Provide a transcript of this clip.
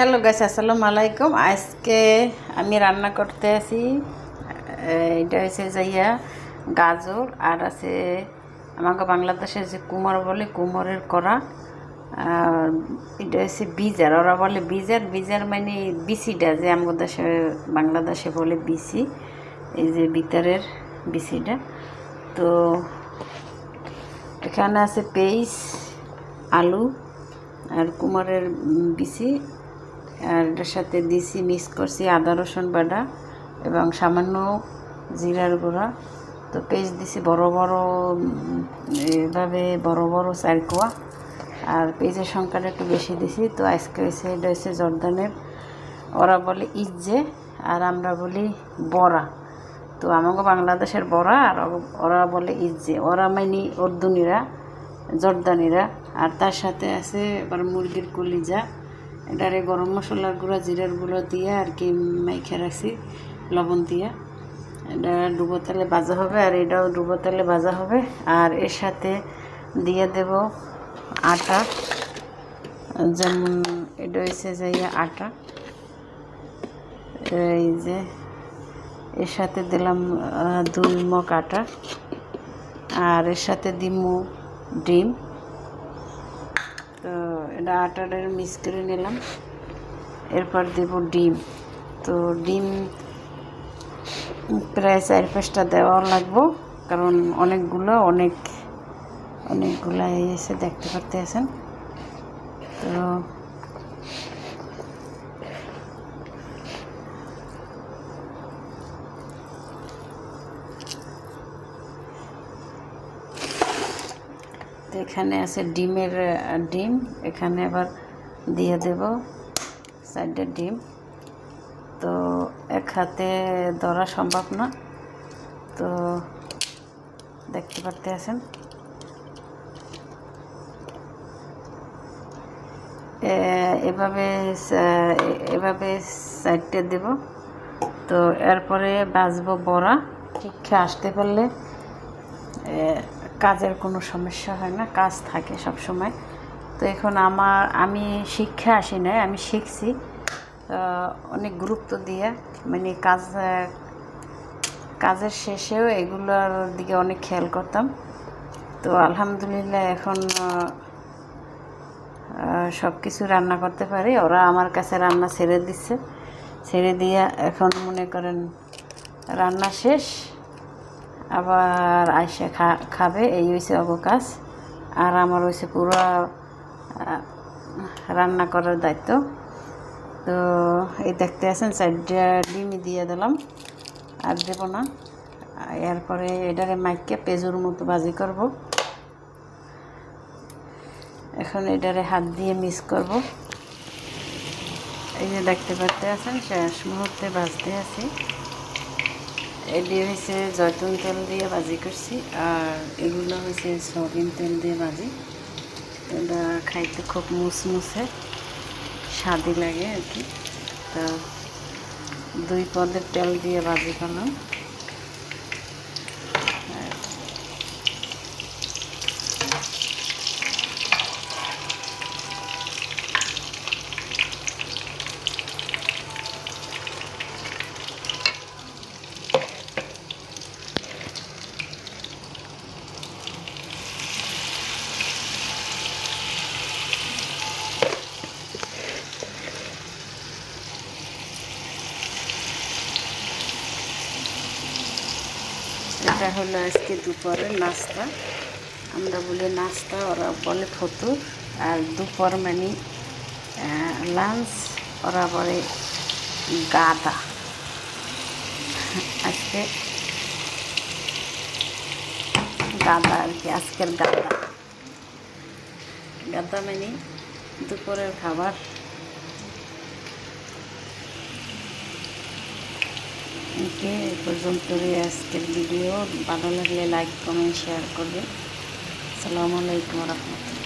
Hello গাছ আসসালামু আলাইকুম। আজকে আমি রান্না করতে আছি এটা হচ্ছে যাইয়া গাজর আর আছে আমাকে বাংলাদেশে যে কুমার বলে, কুমোরের করা এটা হচ্ছে বীজার। ওরা বলে বীজার বীজার মানে বিসিটা যে আমাদের দেশে, বাংলাদেশে বলে বিসি, এই যে ভিতরের বিসিটা। তো এখানে আছে পেঁয়াজ, আলু আর কুমারের বিচি আর এটার সাথে দিছি মিক্স করছি আদা, রসুন বাটা এবং সামান্য জিরার গুঁড়া। তো পেস্ট দিছি বড় বড় এভাবে বড় বড় চার কোয়া আর পেঁয়াজের সংখ্যাটা একটু বেশি দিছি। তো আজকে হয়েছে এটা হচ্ছে জর্দানের, ওরা বলে ইজ্জে আর আমরা বলি বড়া। তো আমাকে বাংলাদেশের বড়া আর ওরা বলে ইজ্জে। ওরা মানে উর্দুনিরা, জর্দানিরা। আর তার সাথে আছে এবার মুরগির কলিজা। এটারে গরম মশলার গুঁড়া, জিরার গুঁড়ো দিয়ে আর কি মাইখে রাখছি, লবণ দিয়ে। এটা ডুবো তেলে ভাজা হবে আর এটাও ডুবো তেলে ভাজা হবে। আর এর সাথে দিয়ে দেব আটা। যেমন এটা হয়েছে যে আটা। এই যে এর সাথে দিলাম দুই মগ আটা। আর এর সাথে দিমু ডিম। এটা আটাটা মিক্স করে নিলাম। এরপর দেব ডিম। তো ডিম প্রায় চার পাঁচটা দেওয়া লাগবো, কারণ অনেকগুলো, অনেক অনেকগুলো এসে দেখতে পারতে আছেন তো এখানে আছে ডিমের ডিম। এখানে আবার দিয়ে দেব সাইডে ডিম। তো এক হাতে ধরা সম্ভব না। তো দেখতে পারতে আছেন? এভাবে এভাবে সাইডটা দেব। তো এরপরে বাজবো বড়া। শিক্ষা আসতে পারলে কাজের কোনো সমস্যা হয় না, কাজ থাকে সব সময় তো এখন আমার, আমি শিক্ষা আসি নাই, আমি শিখছি অনেক গুরুত্ব দিয়ে। মানে কাজ, কাজের শেষেও এগুলোর দিকে অনেক খেয়াল করতাম। তো আলহামদুলিল্লাহ এখন সব কিছু রান্না করতে পারি। ওরা আমার কাছে রান্না ছেড়ে দিচ্ছে। ছেড়ে দিয়ে এখন মনে করেন রান্না শেষ। আবার আইসা খা, খাবে, এই হয়েছে অবকাশ। আর আমার হয়েছে পুরো রান্না করার দায়িত্ব। তো এই দেখতে আছেন চারটা ডিমই দিয়ে দিলাম, আর দেবো না। এরপরে এটারে মাইকে পেজুর মতো ভাজি করব। এখন এটারে হাত দিয়ে মিক্স করব। এই যে দেখতে পারতে আছেন, শেষ মুহূর্তে ভাজতে আছি। এটি হয়েছে জয়তুন তেল দিয়ে ভাজি করছি, আর এগুলো হয়েছে সয়াবিন তেল দিয়ে ভাজি এটা খাইতে খুব মুসমুসে, স্বাদই লাগে আর কি। তো দুই পদের তেল দিয়ে ভাজি করলাম। এটা হলো আজকে দুপুরের নাস্তা। আমরা বলি নাস্তা, ওরা বলে ফতুর। আর দুপুর মানে লাঞ্চ ওরা বলে গাদা। আজকে গাদা আর কি, আজকের গাদা। গাদা মানে দুপুরের খাবার। ওকে এ পর্যন্ত আজকের ভিডিও ভালো লাগলে লাইক কমেন্ট শেয়ার করবে আসসালামু আলাইকুম রহমতুল্লাহ।